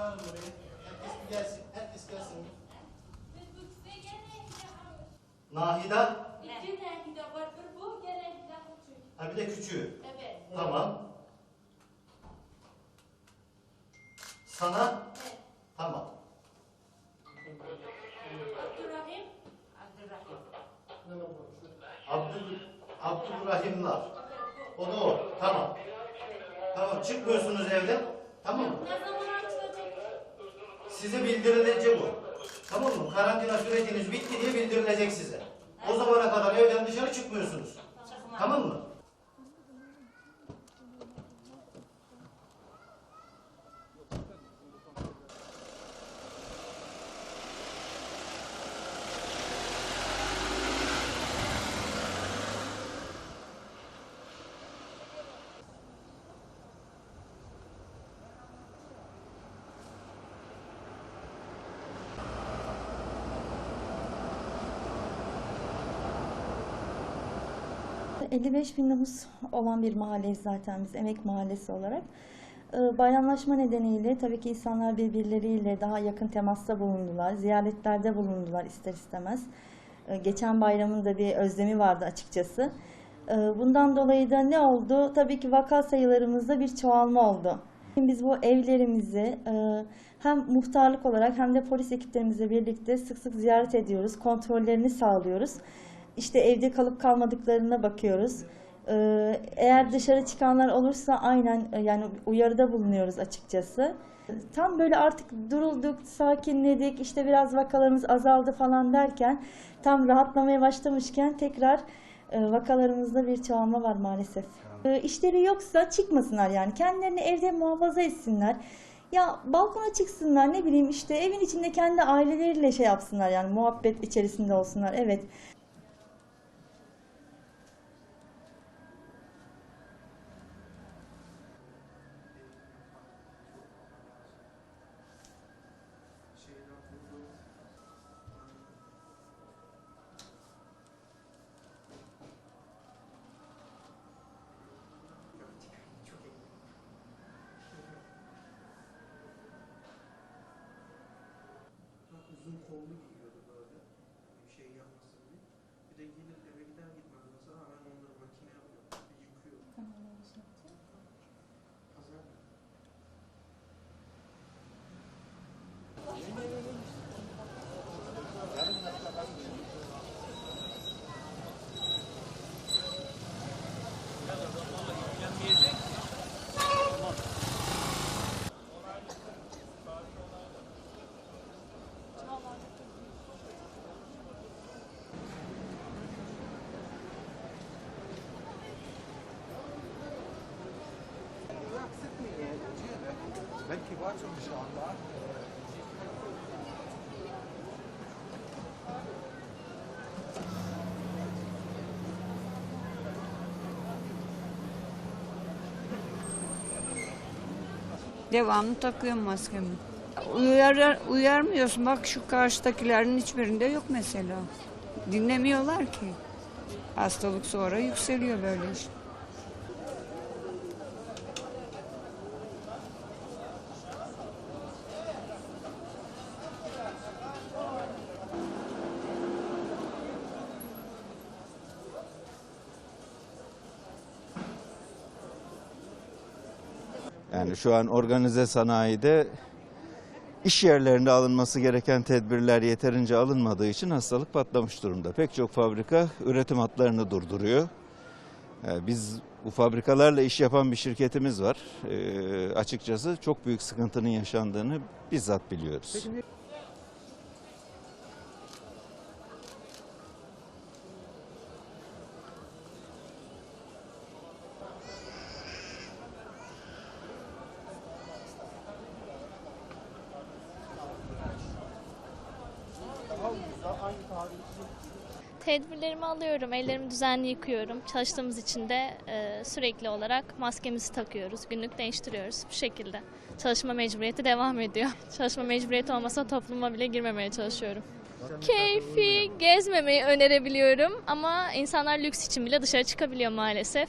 Çağırın buraya. Herkes bir gelsin. Herkes gelsin. Nahida. İki rengi var. Bir bu, bir de küçük. Ha bir de küçüğü. Evet. Tamam. Sana. Evet. Tamam. Abdurrahim. Abdül, Abdülrahimlar. O da o. Tamam. Tamam çıkmıyorsunuz evden. Tamam mı? Size bildirilecek o. Tamam mı? Karantina süreciniz bitti diye bildirilecek size. O zamana kadar evden dışarı çıkmıyorsunuz. Tamam mı? 55 bin nüfus olan bir mahalleyiz zaten biz emek mahallesi olarak. Ee, Bayramlaşma nedeniyle tabii ki insanlar birbirleriyle daha yakın temasta bulundular, ziyaretlerde bulundular ister istemez. Ee, Geçen bayramın da bir özlemi vardı açıkçası. Ee, Bundan dolayı da ne oldu? Tabii ki vaka sayılarımızda bir çoğalma oldu. Biz bu evlerimizi e, hem muhtarlık olarak hem de polis ekiplerimizle birlikte sık sık ziyaret ediyoruz, kontrollerini sağlıyoruz. İşte evde kalıp kalmadıklarına bakıyoruz. Ee, Eğer dışarı çıkanlar olursa aynen e, yani uyarıda bulunuyoruz açıkçası. Tam böyle artık durulduk, sakinledik, işte biraz vakalarımız azaldı falan derken tam rahatlamaya başlamışken tekrar e, vakalarımızda bir çoğalma var maalesef. E, İşleri yoksa çıkmasınlar yani kendilerini evde muhafaza etsinler. Ya balkona çıksınlar ne bileyim işte evin içinde kendi aileleriyle şey yapsınlar yani muhabbet içerisinde olsunlar evet. Kollu giyiyordu böyle. Bir şey yapmasın diye. Bir de gelir Var çünkü şu anda. Devamlı takıyorum maskemi. Uyar, uyarmıyorsun. Bak şu karşıdakilerin hiçbirinde yok mesela. Dinlemiyorlar ki. Hastalık sonra yükseliyor böyle işte. Yani şu an organize sanayide iş yerlerinde alınması gereken tedbirler yeterince alınmadığı için hastalık patlamış durumda. Pek çok fabrika üretim hatlarını durduruyor. Ee, Biz bu fabrikalarla iş yapan bir şirketimiz var. Ee, açıkçası çok büyük sıkıntının yaşandığını bizzat biliyoruz. Tedbirlerimi alıyorum, ellerimi düzenli yıkıyorum. Çalıştığımız için de e, sürekli olarak maskemizi takıyoruz, günlük değiştiriyoruz bu şekilde. Çalışma mecburiyeti devam ediyor. Çalışma mecburiyeti olmasa topluma bile girmemeye çalışıyorum. Keyfi gezmemeyi önerebiliyorum ama insanlar lüks için bile dışarı çıkabiliyor maalesef.